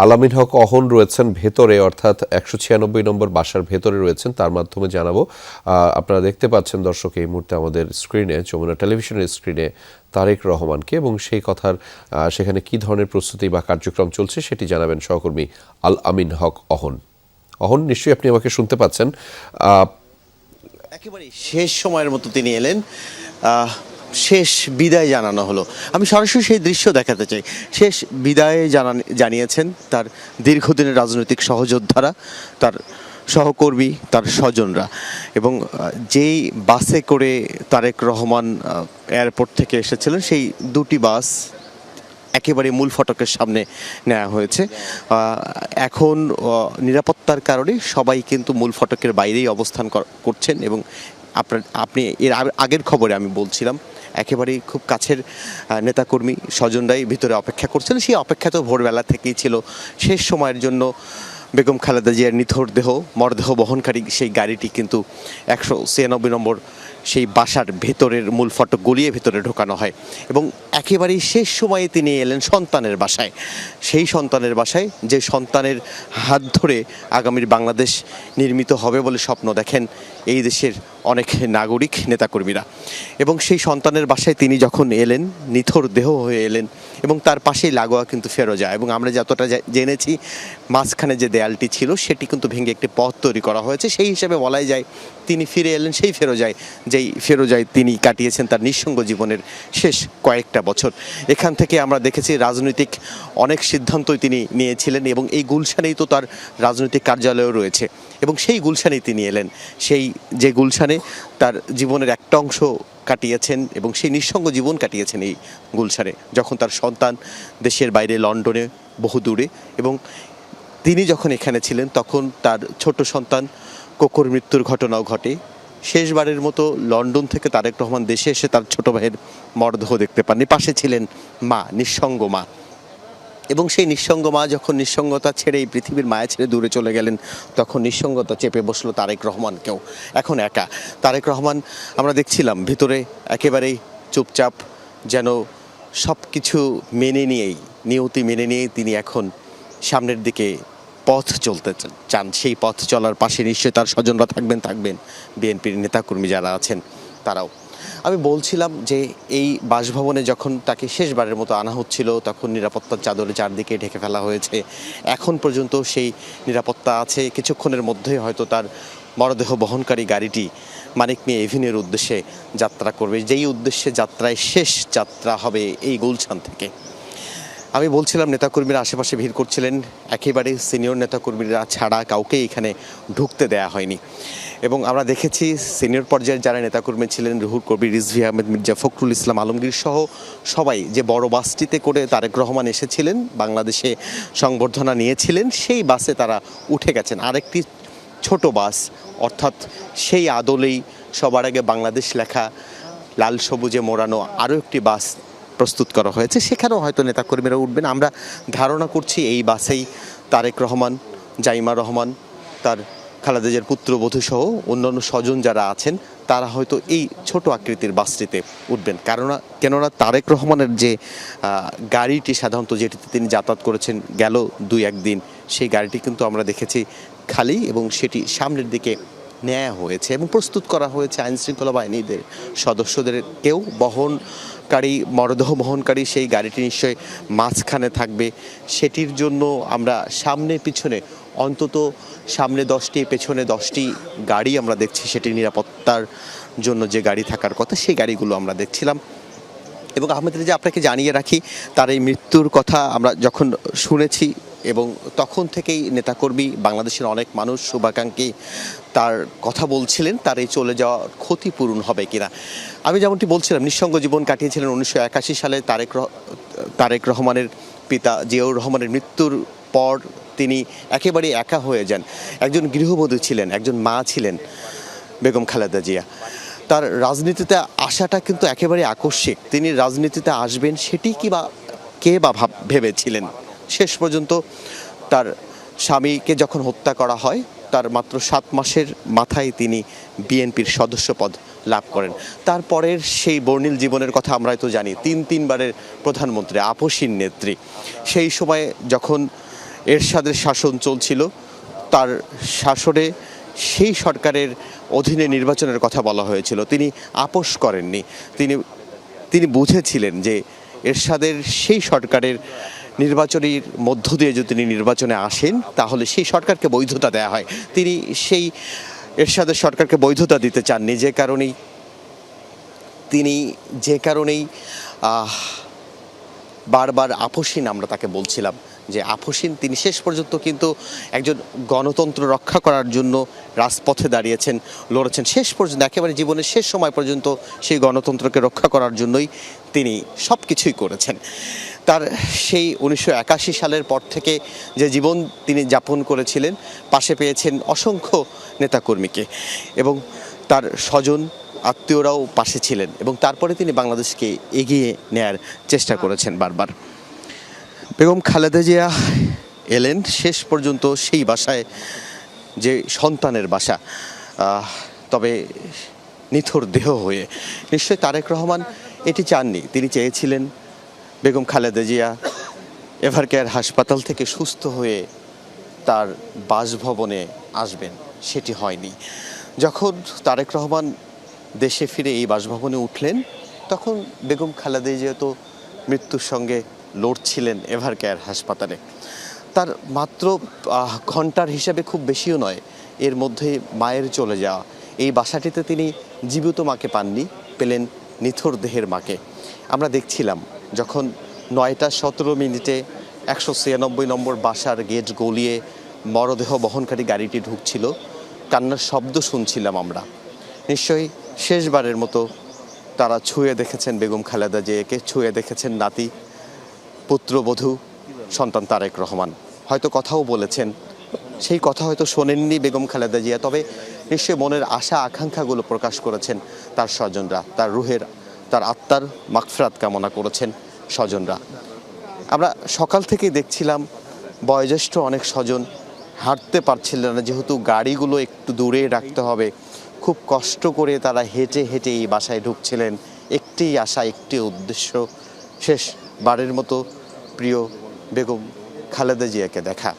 আলামিন হক অহন রয়েছেন ভেতরে, অর্থাৎ একশো ছিয়ানব্বই নম্বর বাসার ভেতরে রয়েছেন। তার মাধ্যমে জানাব আপনারা দেখতে পাচ্ছেন দর্শক, এই মুহূর্তে আমাদের স্ক্রিনে, যমুনা টেলিভিশনের স্ক্রিনে তারেক রহমানকে এবং সেই কথার সেখানে কি ধরনের প্রস্তুতি বা কার্যক্রম চলছে সেটি জানাবেন সহকর্মী আল আমিন হক অহন। অহন, নিশ্চয়ই আপনি আমাকে শুনতে পাচ্ছেন। একেবারে শেষ সময়ের মতো তিনি এলেন। শেষ বিদায় জানানো হলো। আমি সরাসরি সেই দৃশ্য দেখাতে চাই। শেষ বিদায় জানান, জানিয়েছেন তার দীর্ঘদিনের রাজনৈতিক সহযোদ্ধারা, তার সহকর্মী, তার স্বজনরা। এবং যেই বাসে করে তারেক রহমান এয়ারপোর্ট থেকে এসেছিলেন, সেই দুটি বাস একেবারে মূল ফটকের সামনে নেওয়া হয়েছে। এখন নিরাপত্তার কারণে সবাই কিন্তু মূল ফটকের বাইরেই অবস্থান কর- করছেন এবং আপনার, আপনি, এর আগের খবরে আমি বলছিলাম একেবারেই খুব কাছের নেতাকর্মী স্বজনরাই ভিতরে অপেক্ষা করছেন সেই অপেক্ষা তো ভোরবেলা থেকেই ছিল। শেষ সময়ের জন্য বেগম খালেদা জিয়ার নিথর দেহ, মরদেহ বহনকারী সেই গাড়িটি কিন্তু একশো ছিয়ানব্বই নম্বর সেই বাসার ভেতরের মূল ফটক গলিয়ে ভেতরে ঢোকানো হয় এবং একেবারেই শেষ সময়ে তিনি এলেন সন্তানের বাসায়। সেই সন্তানের বাসায় যে সন্তানের হাত ধরে আগামীর বাংলাদেশ নির্মিত হবে বলে স্বপ্ন দেখেন এই দেশের অনেক নাগরিক, নেতাকর্মীরা। এবং সেই সন্তানের বাসায় তিনি যখন এলেন, নিথর দেহ হয়ে এলেন এবং তার পাশেই লাগোয়া কিন্তু ফেরোজা এবং আমরা যতটা জেনেছি, মাঝখানে যে দেয়ালটি ছিল, সেটি কিন্তু ভেঙে একটি পথ তৈরি করা হয়েছে। সেই হিসেবে বলাই যায়, তিনি ফিরে এলেন, সেই ফেরোজায় যেই ফেরোজায় তিনি কাটিয়েছেন তার নিঃসঙ্গ জীবনের শেষ কয়েকটা বছর। এখান থেকে আমরা দেখেছি রাজনৈতিক অনেক সিদ্ধান্তই তিনি নিয়েছিলেন এবং এই গুলশানেই তো তার রাজনৈতিক কার্যালয়ও রয়েছে। এবং সেই গুলশানেই তিনি এলেন। সেই যে গুলশানে তার জীবনের একটা অংশ কাটিয়েছেন এবং সেই নিঃসঙ্গ জীবন কাটিয়েছেন এই গুলশানে, যখন তার সন্তান দেশের বাইরে লন্ডনে বহু দূরে এবং তিনি যখন এখানে ছিলেন তখন তার ছোট সন্তান কোকর মৃত্যুর ঘটনাও ঘটে। শেষবারের মতো লন্ডন থেকে তারেক রহমান দেশে এসে তার ছোট ভাইয়ের মরদেহ দেখতে পাননি। পাশে ছিলেন মা, নিঃসঙ্গ মা। এবং সেই নিঃসঙ্গ মা যখন নিঃসঙ্গতা ছেড়ে এই পৃথিবীর মায়া ছেড়ে দূরে চলে গেলেন, তখন নিঃসঙ্গতা চেপে বসল তারেক রহমানকেও। এখন একা। তারেক রহমান, আমরা দেখছিলাম ভিতরে একেবারেই চুপচাপ যেন সব কিছু মেনে নিয়েই, নিয়তি মেনে নিয়েই তিনি এখন সামনের দিকে পথ চলতে চান। সেই পথ চলার পাশে নিশ্চয়ই তার স্বজনরা থাকবেন থাকবেন। বিএনপির নেতাকর্মী যারা আছেন, তারাও। আমি বলছিলাম যে এই বাসভবনে যখন তাকে শেষবারের মতো আনা হচ্ছিল, তখন নিরাপত্তার চাদরে চারদিকে ঢেকে ফেলা হয়েছে। এখন পর্যন্ত সেই নিরাপত্তা আছে। কিছুক্ষণের মধ্যেই হয়তো তার মরদেহ বহনকারী গাড়িটি মানিক মিয়া এভিনিউর উদ্দেশ্যে যাত্রা করবে। যেই উদ্দেশ্যে যাত্রায় শেষ যাত্রা হবে এই গুলছান থেকে। আমি বলছিলাম, নেতাকর্মীরা আশেপাশে ভিড় করছিলেন। একেবারে সিনিয়র নেতাকর্মীরা ছাড়া কাউকে এখানে ঢুকতে দেয়া হয়নি। এবং আমরা দেখেছি, সিনিয়র পর্যায়ের যারা নেতাকর্মী ছিলেন, রুহুল কবির, রিজভি আহমেদ, মির্জা ফখরুল ইসলাম আলমগীর সহ সবাই যে বড় বাসটিতে করে তারেক রহমান এসেছিলেন, বাংলাদেশে সংবর্ধনা নিয়েছিলেন, সেই বাসে তারা উঠে গেছেন। আরেকটি ছোট বাস, অর্থাৎ সেই আদলেই সবার আগে বাংলাদেশ লেখা, লাল সবুজে মোড়ানো আরও একটি বাস প্রস্তুত করা হয়েছে, সেখানেও হয়তো নেতাকর্মীরা উঠবেন। আমরা ধারণা করছি এই বাসেই তারেক রহমান, জাইমা রহমান, তার খালেদাজের পুত্রবধূ সহ অন্যান্য স্বজন যারা আছেন, তারা হয়তো এই ছোট আকৃতির বাসটিতে উঠবেন। কেননা কেননা তারেক রহমানের যে গাড়িটি সাধারণত যেটিতে তিনি যাতায়াত করেছেন গেল দুই একদিন, সেই গাড়িটি কিন্তু আমরা দেখেছি খালি এবং সেটি সামনের দিকে নেওয়া হয়েছে এবং প্রস্তুত করা হয়েছে আইনশৃঙ্খলা বাহিনীদের সদস্যদের। কেউ বহনকারী মরদেহ বহনকারী সেই গাড়িটি নিশ্চয়ই মাঝখানে থাকবে। সেটির জন্য আমরা সামনে পিছনে, অন্তত সামনে দশটি, পেছনে দশটি গাড়ি আমরা দেখছি সেটি নিরাপত্তার জন্য যে গাড়ি থাকার কথা, সেই গাড়িগুলো আমরা দেখছিলাম। এবং আহমেদ রেজা, আপনাকে জানিয়ে রাখি, তার এই মৃত্যুর কথা আমরা যখন শুনেছি এবং তখন থেকেই নেতাকর্মী বাংলাদেশের অনেক মানুষ শুভাকাঙ্ক্ষী তার কথা বলছিলেন তার এই চলে যাওয়া ক্ষতিপূরণ হবে কিনা। আমি যেমনটি বলছিলাম, নিঃসঙ্গ জীবন কাটিয়েছিলেন উনিশশো একাশি সালে তারেক তারেক রহমানের পিতা জিয়াউর রহমানের মৃত্যুর পর তিনি একেবারে একা হয়ে যান। একজন গৃহবধূ ছিলেন, একজন মা ছিলেন বেগম খালেদা জিয়া। তার রাজনীতিতে আসাটা কিন্তু একেবারে আকস্মিক। তিনি রাজনীতিতে আসবেন, সেটি কি বা কে বা ভাব, ভেবেছিলেন? শেষ পর্যন্ত তার স্বামীকে যখন হত্যা করা হয়, তার মাত্র সাত মাসের মাথায় তিনি বিএনপির সদস্য পদ লাভ করেন। তারপরের সেই বর্ণিল জীবনের কথা আমরাই তো জানি, তিন তিনবারের প্রধানমন্ত্রী, আপসীন নেত্রী। সেই সময় যখন এরশাদের শাসন চলছিল, তার শাসনে সেই সরকারের অধীনে নির্বাচনের কথা বলা হয়েছিল। তিনি আপোষ করেননি। তিনি তিনি বুঝেছিলেন যে এরশাদের সেই সরকারের নির্বাচনীর মধ্য দিয়ে যদি তিনি নির্বাচনে আসেন, তাহলে সেই সরকারকে বৈধতা দেওয়া হয়। তিনি সেই এরশাদের সরকারকে বৈধতা দিতে চাননি যে কারণেই। তিনি যে কারণেই বারবার আপসীন আমরা তাকে বলছিলাম যে আপসীন। তিনি শেষ পর্যন্ত কিন্তু একজন গণতন্ত্র রক্ষা করার জন্য রাজপথে দাঁড়িয়েছেন, লড়েছেন। শেষ পর্যন্ত, একেবারে জীবনের শেষ সময় পর্যন্ত সেই গণতন্ত্রকে রক্ষা করার জন্যই তিনি সব কিছুই করেছেন। তার সেই উনিশশো একাশি সালের পর থেকে যে জীবন তিনি যাপন করেছিলেন, পাশে পেয়েছেন অসংখ্য নেতাকর্মীকে এবং তার স্বজন, আত্মীয়রাও পাশে ছিলেন এবং তারপরে তিনি বাংলাদেশকে এগিয়ে নেয়ার চেষ্টা করেছেন বারবার। বেগম খালেদা জিয়া এলেন শেষ পর্যন্ত সেই বাসায়, যে সন্তানের বাসা। তবে নিথর দেহ হয়ে। নিশ্চয়ই তারেক রহমান এটি চাননি। তিনি চেয়েছিলেন বেগম খালেদা জিয়া এভারকেয়ার হাসপাতাল থেকে সুস্থ হয়ে তার বাসভবনে আসবেন, সেটি হয়নি। যখন তারেক রহমান দেশে ফিরে এই বাসভবনে উঠলেন, তখন বেগম খালেদা জিয়া তো মৃত্যুর সঙ্গে লড়ছিলেন এভার কেয়ার হাসপাতালে। তার মাত্র ঘণ্টার হিসাবে খুব বেশিও নয়, এর মধ্যে মায়ের চলে যাওয়া। এই বাসাটিতে তিনি জীবিত মাকে পাননি, পেলেন নিথর দেহের মাকে। আমরা দেখছিলাম যখন নয়টা সতেরো মিনিটে একশো ছিয়ানব্বই নম্বর বাসার গেট গলিয়ে মরদেহ বহনকারী গাড়িটি ঢুকছিল, কান্নার শব্দ শুনছিলাম আমরা। নিশ্চয়ই শেষবারের মতো তারা ছুঁয়ে দেখেছেন বেগম খালেদা জিয়াকে, ছুঁয়ে দেখেছেন নাতি পুত্রবধূ সন্তান তারেক রহমান। হয়তো কথাও বলেছেন, সেই কথা হয়তো শোনেননি বেগম খালেদা জিয়া, তবে নিশ্চয়ই মনের আশা, আকাঙ্ক্ষাগুলো প্রকাশ করেছেন তার স্বজনরা, তার রুহের তার আত্মার মাকফরাত কামনা করেছেন স্বজনরা। আমরা সকাল থেকেই দেখছিলাম বয়োজ্যেষ্ঠ অনেক স্বজন হাঁটতে পারছিলেন না, যেহেতু গাড়িগুলো একটু দূরে রাখতে হবে। খুব কষ্ট করে তারা হেঁটে হেঁটে এই বাসায় ঢুকছিলেন। একটি আশা, একটি উদ্দেশ্য। শেষ বারের মতো প্রিয় বেগম খালেদা জিয়াকে দেখা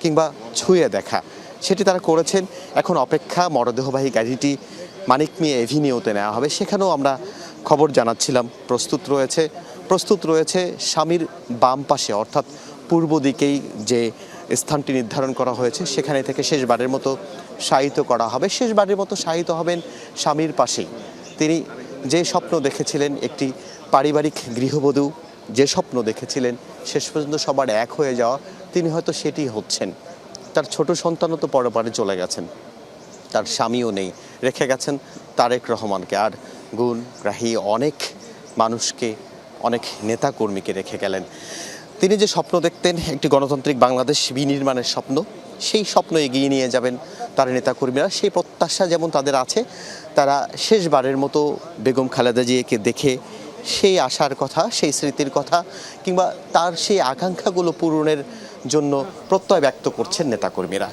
কিংবা ছুঁয়ে দেখা, সেটি তারা করেছেন। এখন অপেক্ষা মরদেহবাহী গাড়িটি মানিক মিয়া এভিনিউতে নেওয়া হবে। সেখানেও আমরা খবর জানাচ্ছিলাম। প্রস্তুত রয়েছে প্রস্তুত রয়েছে স্বামীর বাম পাশে, অর্থাৎ পূর্ব দিকেই যে স্থানটি নির্ধারণ করা হয়েছে, সেখানে থেকে শেষবারের মতো শায়িত করা হবে। শেষবারের মতো শায়িত হবেন স্বামীর পাশেই। তিনি যে স্বপ্ন দেখেছিলেন, একটি পারিবারিক গৃহবধূ যে স্বপ্ন দেখেছিলেন, শেষ পর্যন্ত সবার এক হয়ে যাওয়া, তিনি হয়তো সেটি হচ্ছেন। তার ছোট সন্তানও তো পরপারে চলে গেছেন। তার স্বামীও নেই। রেখে গেছেন তারেক রহমানকে। আর গুণ গ্রাহী অনেক মানুষকে, অনেক নেতাকর্মীকে রেখে গেলেন। তিনি যে স্বপ্ন দেখতেন, একটি গণতান্ত্রিক বাংলাদেশ বিনির্মাণের স্বপ্ন, সেই স্বপ্ন এগিয়ে নিয়ে যাবেন তার নেতাকর্মীরা। সেই প্রত্যাশা যেমন তাদের আছে, তারা শেষবারের মতো বেগম খালেদা জিয়াকে দেখে সেই আশার কথা, সেই স্মৃতির কথা, কিংবা তার সেই আকাঙ্ক্ষাগুলো পূরণের জন্য প্রত্যয় ব্যক্ত করছেন নেতাকর্মীরা।